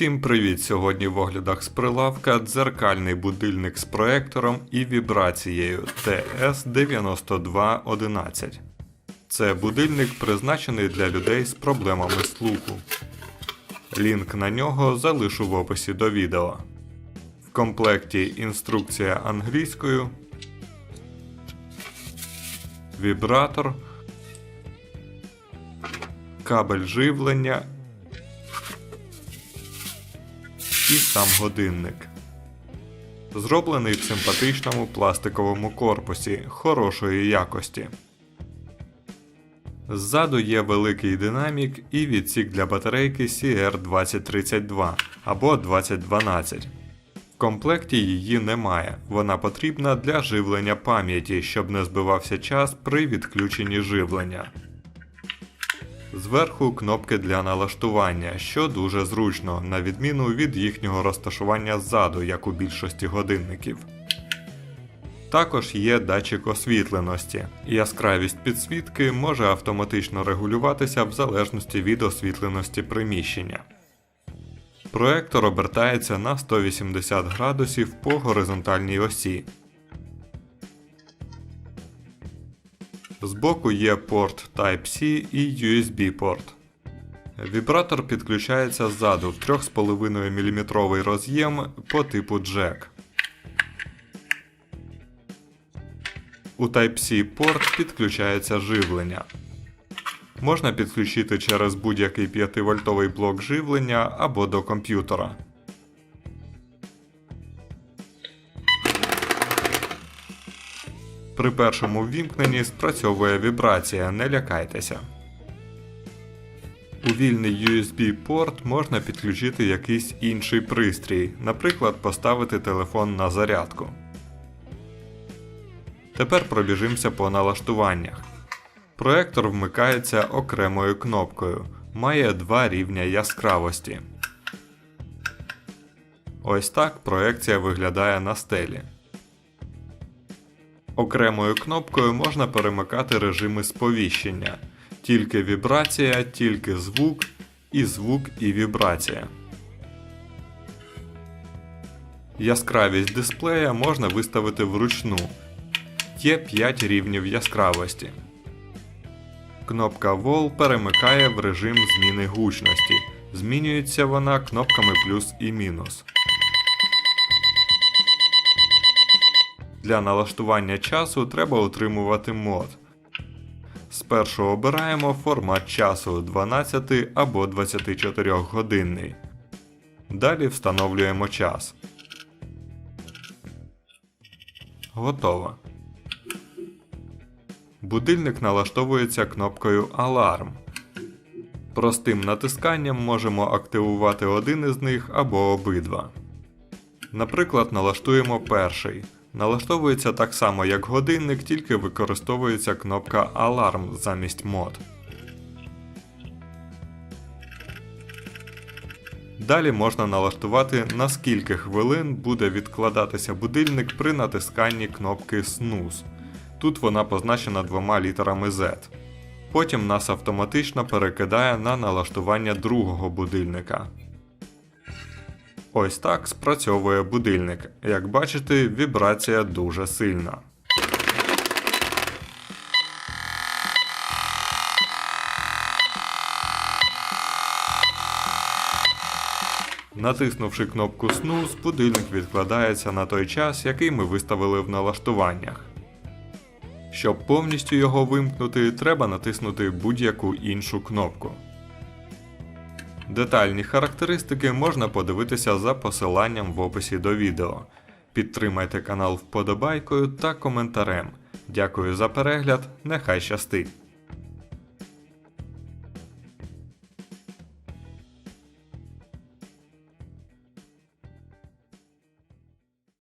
Всім привіт! Сьогодні в оглядах з прилавка дзеркальний будильник з проектором і вібрацією TS9211. Це будильник призначений для людей з проблемами слуху. Лінк на нього залишу в описі до відео. В комплекті інструкція англійською, вібратор, кабель живлення і сам годинник. Зроблений в симпатичному пластиковому корпусі хорошої якості. Ззаду є великий динамік і відсік для батарейки CR2032 або 2012. В комплекті її немає, вона потрібна для живлення пам'яті, щоб не збивався час при відключенні живлення. Зверху кнопки для налаштування, що дуже зручно, на відміну від їхнього розташування ззаду, як у більшості годинників. Також є датчик освітленості. Яскравість підсвітки може автоматично регулюватися в залежності від освітленості приміщення. Проектор обертається на 180 градусів по горизонтальній осі. Збоку є порт Type-C і USB порт. Вібратор підключається ззаду в 3,5 мм роз'єм по типу Jack. У Type-C порт підключається живлення. Можна підключити через будь-який 5-вольтовий блок живлення або до комп'ютера. При першому ввімкненні спрацьовує вібрація, не лякайтеся. У вільний USB-порт можна підключити якийсь інший пристрій, наприклад, поставити телефон на зарядку. Тепер пробіжимося по налаштуваннях. Проектор вмикається окремою кнопкою, має два рівня яскравості. Ось так проекція виглядає на стелі. Окремою кнопкою можна перемикати режими сповіщення. Тільки вібрація, тільки звук, і звук і вібрація. Яскравість дисплея можна виставити вручну. Є 5 рівнів яскравості. Кнопка Wall перемикає в режим зміни гучності. Змінюється вона кнопками плюс і мінус. Для налаштування часу треба утримувати мод. Спершу обираємо формат часу 12 або 24 годинний. Далі встановлюємо час. Готово. Будильник налаштовується кнопкою Аларм. Простим натисканням можемо активувати один із них або обидва. Наприклад, налаштуємо перший. Налаштовується так само, як годинник, тільки використовується кнопка Alarm замість мод. Далі можна налаштувати на скільки хвилин буде відкладатися будильник при натисканні кнопки Snooze. Тут вона позначена двома літерами Z. Потім нас автоматично перекидає на налаштування другого будильника. Ось так спрацьовує будильник. Як бачите, вібрація дуже сильна. Натиснувши кнопку Snooze, будильник відкладається на той час, який ми виставили в налаштуваннях. Щоб повністю його вимкнути, треба натиснути будь-яку іншу кнопку. Детальні характеристики можна подивитися за посиланням в описі до відео. Підтримайте канал вподобайкою та коментарем. Дякую за перегляд, нехай щастить!